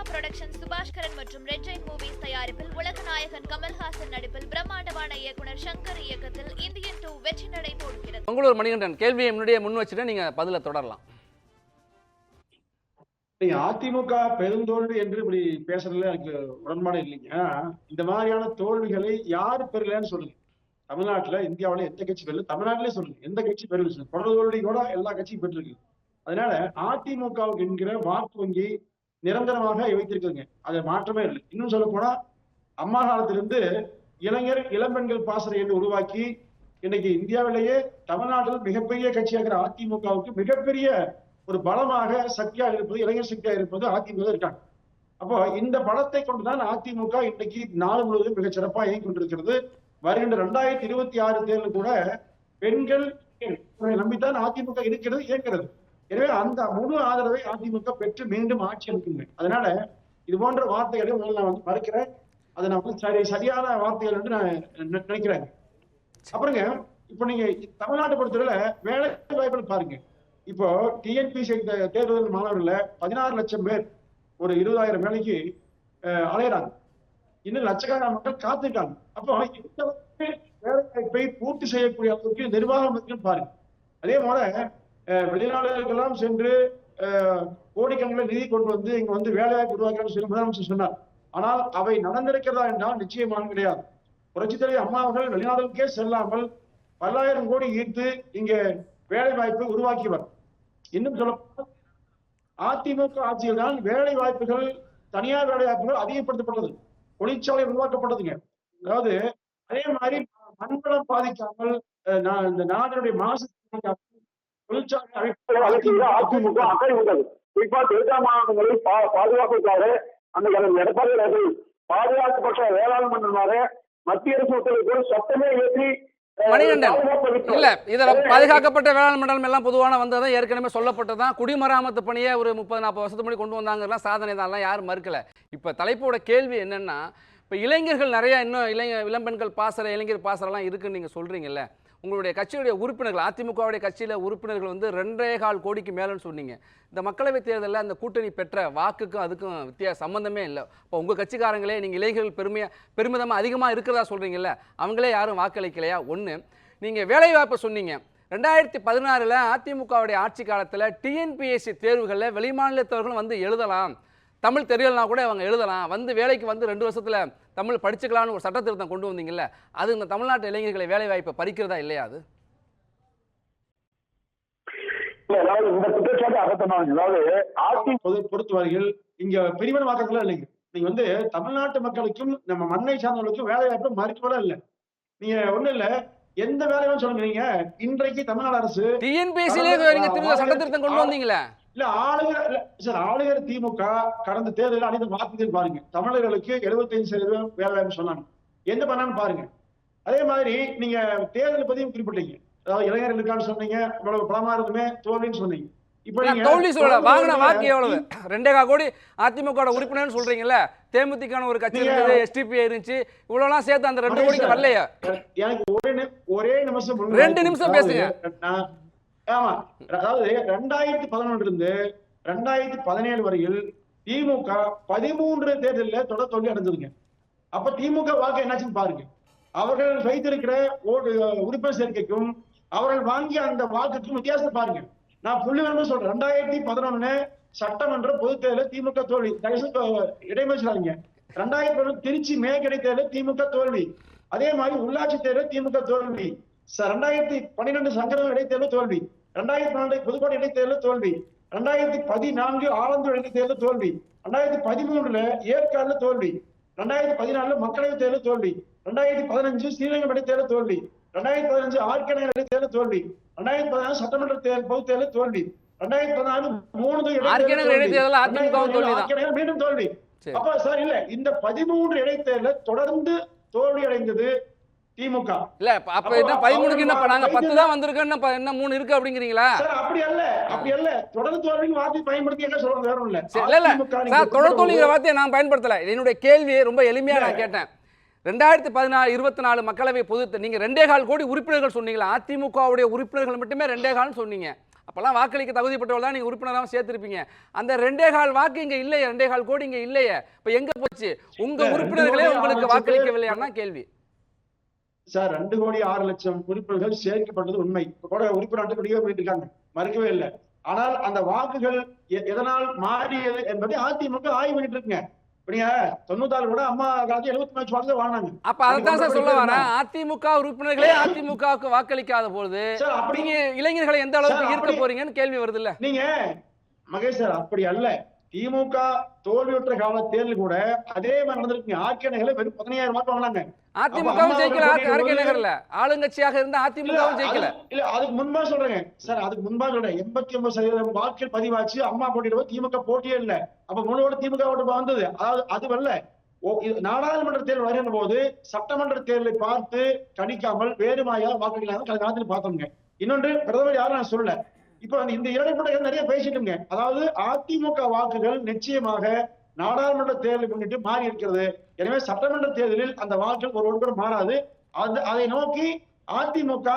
Trisha production Subaskaran மற்றும் red Jain movies தயாரிப்பில் உலகநாயகன் கமல்ஹாசன் நடிப்பில் பிரம்மாண்டமான இயக்குனர் சங்கர் இயக்கத்தில் இந்தியன் டூ வெற்றி நடை போடுகிறது மங்களூர் மணிகண்டன் கேள்வியை முன்னாடியே முன் வச்சுட்டு நீங்க பதில தொடரலாம். அதிமுக பெருந்தோல்வி என்று இப்படி பேசுறதுல எனக்கு உடன்பாடு இல்லைங்க. இந்த மாதிரியான தோல்விகளை யாரு பெறலன்னு சொல்லுங்க. தமிழ்நாட்டுல இந்தியாவுல எந்த கட்சி பெறல? தமிழ்நாட்டிலே சொல்லுங்க. எந்த கட்சி பெறல சொல்லுங்க. தொடர் தோல்வி கூட எல்லா கட்சியும் பெற்றிருக்கு. அதனால அதிமுகவுக்கு என்கிற வாக்கு வங்கி நிரந்தரமாக வைத்திருக்குதுங்க. அது மாற்றமே இல்லை. இன்னும் சொல்ல போனா அம்மா காலத்திலிருந்து இளைஞர் இளம்பெண்கள் பாசறை என்று உருவாக்கி இன்னைக்கு இந்தியாவிலேயே தமிழ்நாட்டில் மிகப்பெரிய கட்சியாகிற அதிமுகவுக்கு மிகப்பெரிய ஒரு பலமாக சக்தியாக இருப்பது இளைஞர் சக்தியாக இருப்பது அதிமுக இருக்காங்க. அப்போ இந்த பலத்தை கொண்டுதான் அதிமுக இன்னைக்கு நாடு முழுவதும் மிக சிறப்பாக இயங்கி கொண்டிருக்கிறது. வருகின்ற ரெண்டாயிரத்தி இருபத்தி ஆறு தேர்தல் கூட பெண்கள் நம்பித்தான் அதிமுக இருக்கிறது இயக்கிறது எனவே அந்த முழு ஆதரவை அதிமுக பெற்று மீண்டும் ஆட்சி அமைக்குங்க அதனால இது போன்ற வார்த்தைகளை முதல்ல நான் வந்து மறுக்கிறேன். அதை நான் வந்து சரி சரியான வார்த்தைகள் என்று நான் நினைக்கிறேன். அப்புறங்க இப்ப நீங்க தமிழ்நாட்டை பொறுத்தவரையில வேலை வாய்ப்புகள் பாருங்க. இப்போ டிஎன்பிசி தேர்தல் மாணவர்கள பதினாறு லட்சம் பேர் ஒரு இருபதாயிரம் வேலைக்கு அலையறாங்க. இன்னும் லட்சக்கணக்கான மக்கள் காத்திருக்காங்க. அப்போ இந்த வேலை வாய்ப்பை பூர்த்தி செய்யக்கூடிய அளவுக்கு நிர்வாகம் இருக்குன்னு பாருங்க. அதே போல வெளிநாடுகளுக்கெல்லாம் சென்று கோடிக்கணக்கில் நிதி கொண்டு வந்து இங்க வந்து வேலைவாய்ப்பு உருவாக்கணும்னு சொல்லி முதலமைச்சர் சொன்னார். ஆனால் அவை நடந்திருக்கிறதா என்றால் நிச்சயமாக கிடையாது. புரட்சித் அம்மா அவர்கள் வெளிநாடுகளுக்கே செல்லாமல் பல்லாயிரம் கோடி ஈர்த்து இங்க வேலை வாய்ப்பை உருவாக்கியவர். இன்னும் சொல்ல அதிமுக ஆட்சியில் தான் வேலை வாய்ப்புகள் தனியார் வேலை வாய்ப்புகள் அதிகப்படுத்தப்பட்டது. தொழிற்சாலை உருவாக்கப்பட்டதுங்க. அதாவது அதே மாதிரி மண்வளம் பாதிக்காமல் அஹ், நா- இந்த நாட்டினுடைய மாசு பாதிக்காமல் தொழிற்சாலை அதிமுக அக்கறை உள்ளது குறிப்பா டெல்டா மாவட்டங்களை பாதுகாப்புக்காக அந்த எடப்பாடி அவர்கள் பாதுகாக்கப்பட்ட வேளாண் மத்திய அரசு உத்தரவு சட்டமே ஏற்றி மணிகண்டன். இல்ல இதுல பாதுகாக்கப்பட்ட வேளாண் மண்டலம் எல்லாம் பொதுவான வந்ததான் ஏற்கனவே சொல்லப்பட்டதான் குடிமராமத்து பணியை ஒரு முப்பது நாற்பது வருஷத்துக்கு முன்னாடி கொண்டு வந்தாங்கலாம். சாதனை தான். எல்லாம் யாரும் மறுக்கல. இப்ப தலைப்போட கேள்வி என்னன்னா இப்ப இளைஞர்கள் நிறைய இன்னும் இளைஞ இளம்பெண்கள் பாசறை இளைஞர் பாசறைலாம் இருக்குன்னு நீங்க சொல்றீங்கல்ல. உங்களுடைய கட்சியுடைய உறுப்பினர்கள் அதிமுகவுடைய கட்சியில் உறுப்பினர்கள் வந்து ரெண்டே கால் கோடிக்கு மேலேன்னு சொன்னீங்க. இந்த மக்களவைத் தேர்தலில் அந்த கூட்டணி பெற்ற வாக்குக்கும் அதுக்கும் வித்தியாச சம்பந்தமே இல்லை. இப்போ உங்கள் கட்சிக்காரங்களே நீங்கள் இளைஞர்கள் பெருமையாக பெருமிதமாக அதிகமாக இருக்கிறதா சொல்கிறீங்கல்ல அவங்களே யாரும் வாக்களிக்கலையா? ஒன்று நீங்கள் வேலைவாய்ப்பை சொன்னீங்க. ரெண்டாயிரத்தி பதினாறில் அதிமுகவுடைய ஆட்சி காலத்தில் டிஎன்பிஎஸ்சி தேர்வுகளில் வெளிமாநிலத்தவர்களும் வந்து எழுதலாம். தமிழ் தெரியலனா கூட அவங்க எழுதலாம். வந்து வேலைக்கு வந்து ரெண்டு வருஷத்தில் தமிழ் படிச்சுக்கலாம்னு ஒரு சட்ட திருத்தம் கொண்டு வந்தீங்கல்ல அது இந்த தமிழ்நாட்டு இளைஞர்களை வேலைவாய்ப்பை பறிக்கிறதா இல்லையா அது? அதாவது இந்த குற்றச்சாட்டு அதாவது ஆட்சி பொறுத்தவரையில் இங்க பிரிவினவாக்கத்துல இல்லைங்க. நீங்க வந்து தமிழ்நாட்டு மக்களுக்கும் நம்ம மண்ணை சார்ந்தவர்களுக்கும் வேலை வாய்ப்பு மறுக்கவே இல்லை? நீங்க ஒண்ணு இல்ல எந்த வேலையும் சொல்லுங்க நீங்க இன்றைக்கு தமிழ்நாடு அரசு டிஎன்பிஎஸ்சிலே நீங்க திரும்ப சட்ட திருத்தம் கொண்டு வந்தீங்களே. இல்ல இல்ல சார் ஆளுகிற திமுக கடந்த தேர்தலில் அனைத்து வாக்குகள் பாருங்க. தமிழர்களுக்கு 75% சதவீதம் வேலை வாய்ப்பு சொன்னாங்க. என்ன பண்ணான்னு பாருங்க. அதே மாதிரி நீங்க தேர்தல் பத்தியும் குறிப்பிட்டீங்க. அதாவது இளைஞர்கள் இருக்கான்னு சொன்னீங்க இவ்வளவு பலமா இருந்துமே தோல்வின்னு சொன்னீங்க. கோடி அதிமுக உறுப்பினர்னு சொல்றீங்கல்ல தேமுதிகான ஒரு கட்சி இருந்தது எஸ்டிபி இருந்துச்சு இவ்வளவுலாம் சேர்த்து அந்த ரெண்டு கோடிக்கு வரலையா. எனக்கு ஒரே ஒரே நிமிஷம் ரெண்டு நிமிஷம் பேசுங்க. ஆமா. அதாவது ரெண்டாயிரத்தி பதினொன்று இருந்து ரெண்டாயிரத்தி பதினேழு வரையில் திமுக பதிமூன்று தேர்தலில் தொடர் தோல்வி அடைஞ்சதுங்க. அப்ப திமுக வாக்கு என்னாச்சுன்னு பாருங்க. அவர்கள் வைத்திருக்கிற ஓட்டு உறுப்பினர் சேர்க்கைக்கும் அவர்கள் வாங்கிய அந்த வாக்குக்கும் வித்தியாசத்தை பாருங்க. நான் புள்ளி வேணும் சொல்றேன். ரெண்டாயிரத்தி பதினொன்னு சட்டமன்ற பொதுத் தேர்தலில் திமுக தோல்வி. தயவுசெய்து இடைமறிச்சாங்க ரெண்டாயிரத்தி பதினொன்று திருச்சி மேற்கிடை தேர்தலில் திமுக தோல்வி. அதே மாதிரி உள்ளாட்சி தேர்தல் திமுக தோல்வி. ரெண்டாயிரத்தி பன்னிரெண்டு சங்கரன் இடைத்தேர்தல் தோல்வி. ரெண்டாயிரத்தி பன்னெண்டு புதுக்கோட்டை இடைத்தேர்தல் தோல்வி. ரெண்டாயிரத்தி பதினான்கு ஆலந்தூர் இடைத்தேர்தல் தோல்வி. ரெண்டாயிரத்தி பதிமூணுல ஏற்காடுல தோல்வி. ரெண்டாயிரத்தி பதினாலுல மக்களவைத் தேர்தல் தோல்வி. ரெண்டாயிரத்தி பதினஞ்சு ஸ்ரீரங்கம் இடைத்தேர்தல் தோல்வி. ரெண்டாயிரத்தி பதினஞ்சு ஆர்கனை இடைத்தேர்தல் தோல்வி. ரெண்டாயிரத்தி பதினாலு சட்டமன்ற தேர்தல் பொதுத் தேர்தல் தோல்வி. ரெண்டாயிரத்தி பதினாலு மூணு இடைத்தேர்தல் மீண்டும் தோல்வி. சரி. அப்ப சார் இல்ல இந்த பதிமூன்று இடைத்தேர்தல் தொடர்ந்து தோல்வி அடைந்தது திமுக. இல்ல அப்ப- என்ன பதிமூணுக்கு என்ன நாங்க பத்து தான் ப- என்ன மூணு இருக்கு அப்படிங்கிறீங்களா? அப்படி அல்ல அப்படி அல்ல. தொடர்ந்து தோல்விக்கு வார்த்தை பயன்படுத்தி என்ன சொல்றது வேற இல்ல இல்ல. சார் தொடர் தோல்விங்கிற வார்த்தையை நான் பயன்படுத்தல. என்னுடைய கேள்வி ரொம்ப எளிமையா நான். கேட்டேன். ரெண்டாயிரத்தி பதினாலு இருபத்தி நாலு மக்களவை பொது நீங்க ரெண்டே கால் கோடி உறுப்பினர்கள் சொன்னீங்களா? அதிமுகவுடைய உறுப்பினர்கள் மட்டுமே ரெண்டே கால்னு சொன்னீங்க. அப்போல்லாம் வாக்களிக்க தகுதிப்பட்டவர்கள் தான் நீங்கள் உறுப்பினராக சேர்த்துருப்பீங்க. அந்த ரெண்டே கால் வாக்கு இங்கே இல்லையே ரெண்டே கால் கோடி இங்கே இல்லையே. இப்போ எங்கே போச்சு? உங்கள் இல்ல, உறுப்பினர்களே உங்களுக்கு ஆறு லட்சம் வாக்களிக்கவில்லையானா கேள்வி. சார் ரெண்டு கோடி ஆறு லட்சம் உறுப்பினர்கள் சேர்க்கப்பட்டது உண்மை. கூட உறுப்பினர் முடிவு பண்ணிட்டு இருக்காங்க. மறுக்கவே இல்லை. ஆனால் அந்த வாக்குகள் எதனால் மாறியது என்பதை அதிமுக ஆய்வு பண்ணிட்டு இருக்குங்க. அதிமுக உறுப்பினர்களே அதிமுகவுக்கு வாக்களிக்காத பொழுது இளைஞர்களை எந்த அளவுக்கு ஈர்க்க போறீங்கன்னு கேள்வி வருது இல்ல. நீங்க மகேஷ் சார் அப்படி அல்ல. திமுக தோல்வியுற்ற கால தேர்தல் கூட அதே மாதிரி நடந்திருக்குங்க ஆர்கே நகர்ல வெறும் பதினையாயிரம் வாக்கு வாங்கினாங்க. அதிமுகவும் ஜெயிக்கல நகர்ல. ஆளுங்கட்சியாக இருந்த அதிமுகவும் ஜெயிக்கல. இல்ல அதுக்கு முன்பா சொல்றேங்க. சார் அதுக்கு முன்பா சொல்றேன். எண்பத்தி ஒன்பது சதவீதம் வாக்குகள் பதிவாச்சு. அம்மா போட்டியிடுவோம் திமுக போட்டியே இல்ல. அப்ப முழுவோட திமுக ஓட்டு வந்தது. அதாவது அது வரல. நாடாளுமன்ற தேர்தல் வருகின்ற போது சட்டமன்ற தேர்தலை பார்த்து கணிக்காமல் வேறுமாயா வாக்குகள் கடந்த காலத்தில் பார்த்தோம்ங்க. இன்னொன்று பிரதமர் யாரும் நான் சொல்லல. இப்ப இந்த இடைப்பட்ட நிறைய பேசிட்டுங்க அதாவது அதிமுக வாக்குகள் நிச்சயமாக நாடாளுமன்ற தேர்தலை முன்னிட்டு மாறி இருக்கிறது. எனவே சட்டமன்ற தேர்தலில் அந்த வாக்குகள் ஒரு ஒன்று மாறாது. அந்த அதை நோக்கி அதிமுக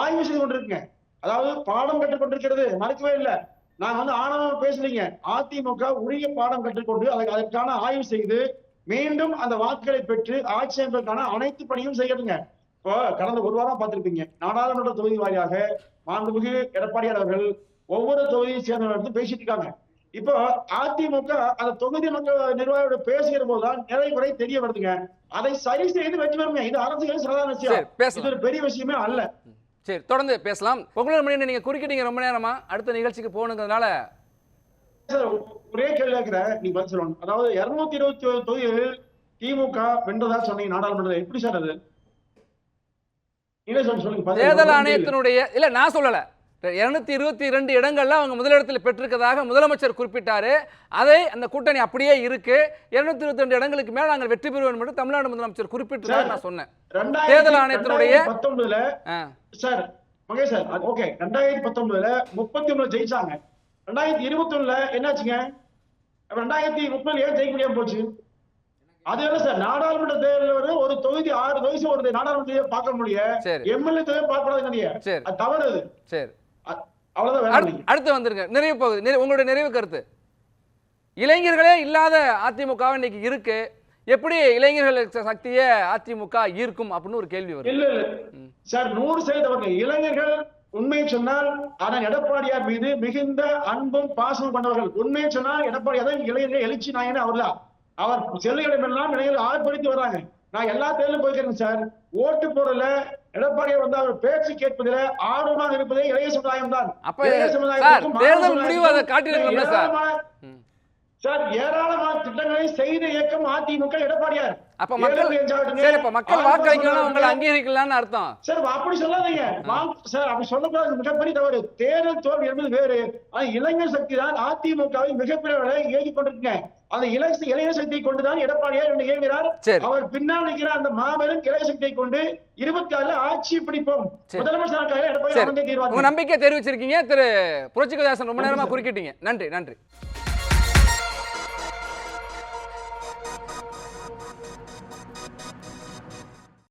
ஆய்வு செய்து கொண்டிருக்குங்க. அதாவது பாடம் கற்றுக் கொண்டிருக்கிறது. மறுக்கவே இல்லை. நாங்க வந்து ஆணவம் பேசலீங்க அதிமுக உரிய பாடம் கற்றுக்கொண்டு அதை அதற்கான ஆய்வு செய்து மீண்டும் அந்த வாக்குகளை பெற்று ஆட்சி அமைப்பதற்கான அனைத்து பணியும் செய்யணுங்க இப்போ கடந்த ஒரு வாரம் பார்த்திருப்பீங்க. நாடாளுமன்ற தொகுதி வாரியாக மாண்புமிகு எடப்பாடியார் அவர்கள் ஒவ்வொரு தொகுதியை சேர்ந்தவர்கள் பேசிட்டு இருக்காங்க. இப்போ அதிமுக அந்த தொகுதி மக்கள் நிர்வாகியோட பேசுகிற போதுதான் நிறை குறை தெரிய வருதுங்க. அதை சரி செய்து வெற்றி பெறுங்க இது அரசியல் சாதாரண விஷயம். இது ஒரு பெரிய விஷயமே அல்ல. சரி தொடர்ந்து பேசலாம். பொங்கலூர் மணி நீங்க குறுக்கிட்டீங்க ரொம்ப நேரமா? அடுத்த நிகழ்ச்சிக்கு போகணுங்கிறதுனால. ஒரே கேள்வி கேட்கிறேன். நீ பதில் சொல்லணும். அதாவது இருநூத்தி இருபத்தி தொகுதிகளில் திமுக வென்றதா சொன்னீங்க நாடாளுமன்றத்தில். எப்படி சார் அது என்ன சார் சொல்லுங்க பதில் தேர்தல். ஆணையத்தினுடைய இல்ல நான் சொல்லல. இருநூத்தி இருபத்தி இரண்டு இடங்கள்ல அவங்க முதலிடத்தில் பெற்றிருக்கதாக முதலமைச்சர் குறிப்பிட்டாரு. அதை அந்த கூட்டணி அப்படியே இருக்கு. இருநூத்தி இருபத்தி ரெண்டு இடங்களுக்கு மேல நாங்கள் வெற்றி பெறுவோம் என்று தமிழ்நாடு முதலமைச்சர் குறிப்பிட்டதாக நான் சொன்னேன். தேர்தல் ஆணையத்தினுடைய-. சார் மகேஷ் சார் ஓகே ரெண்டாயிரத்தி பத்தொன்பதுல முப்பத்தி ஒண்ணுல ஜெயிச்சாங்க. ரெண்டாயிரத்தி இருபத்தி ஒண்ணுல என்னாச்சுங்க? ரெண்டாயிரத்தி முப்பதுல ஏன் ஜெயிக்க முடியாம போச்சு? அது என்ன சார் நாடாளுமன்ற தேர்தல் வந்து ஒரு தொகுதி ஆறு தொகுதி ஒரு நாடாளுமன்ற பார்க்க முடியும் எம்எல்ஏ தொகுதி சரி. அது தவறு அது. சரி. அவ்வளவுதான் அடுத்து- வந்துருங்க. நிறைவு பகுதி உங்களுடைய நிறைவு கருத்து. இளைஞர்களே இல்லாத அதிமுக இன்னைக்கு இருக்கு. எப்படி இளைஞர்கள் சக்தியை அதிமுக ஈர்க்கும் அப்படின்னு ஒரு கேள்வி வருது. இல்ல இல்ல. சார் நூறு சதவீதம் இளைஞர்கள் உண்மையை சொன்னால் ஆனால் எடப்பாடியார் மீது மிகுந்த அன்பும் பாசமும் கொண்டவர்கள். உண்மையை சொன்னால் எடப்பாடியார் தான் இளைஞர்கள் எழுச்சி நாயனே அவர்தான். அவர் செல்லுகளிடமெல்லாம் இளைஞர்கள் ஆர்ப்பரித்து வர்றாங்க நான் எல்லா தேர்தலும் போயிருக்கேன் சார். ஓட்டு போடல எடப்பாடியார் வந்து அவர் பேச்சு கேட்பதில் ஆர்வமாக இருப்பதே இளைய சமுதாயம் தான். அப்ப. சார் ஏராளமான திட்டங்களை செய்த இயக்கம் அதிமுக எடப்பாடியார். அப்ப மக்கள் சரி இப்ப மக்கள் மாசம் உங்களை அங்கீகரிக்கலாம்னு அர்த்தம். சார் அப்படி சொல்லாதீங்க. சார் அப்படி சொல்லக்கூடாது. மிகப்பெரிய தவறு. தேர்தல் தோல்வி என்பது வேறு. ஆனா இளைஞர் சக்தி தான் அதிமுகவை மிகப்பெரிய இயக்கிக் கொண்டிருக்குங்க. அந்த இளைய இளைஞர் சக்தியை கொண்டுதான் எடப்பாடியார் இயங்குகிறார் சரி. அவர் பின்னால் நிற்கிற அந்த மாபெரும் இளைய சக்தியை கொண்டு இருபத்தி ஆறுல ஆட்சி பிடிப்போம். சரி. முதலமைச்சர் எடப்பாடி நம்பிக்கை தெரிவிச்சிருக்கீங்க. திரு புரட்சிகதாசன் ரொம்ப நேரமா குறுக்கிட்டீங்க. நன்றி நன்றி.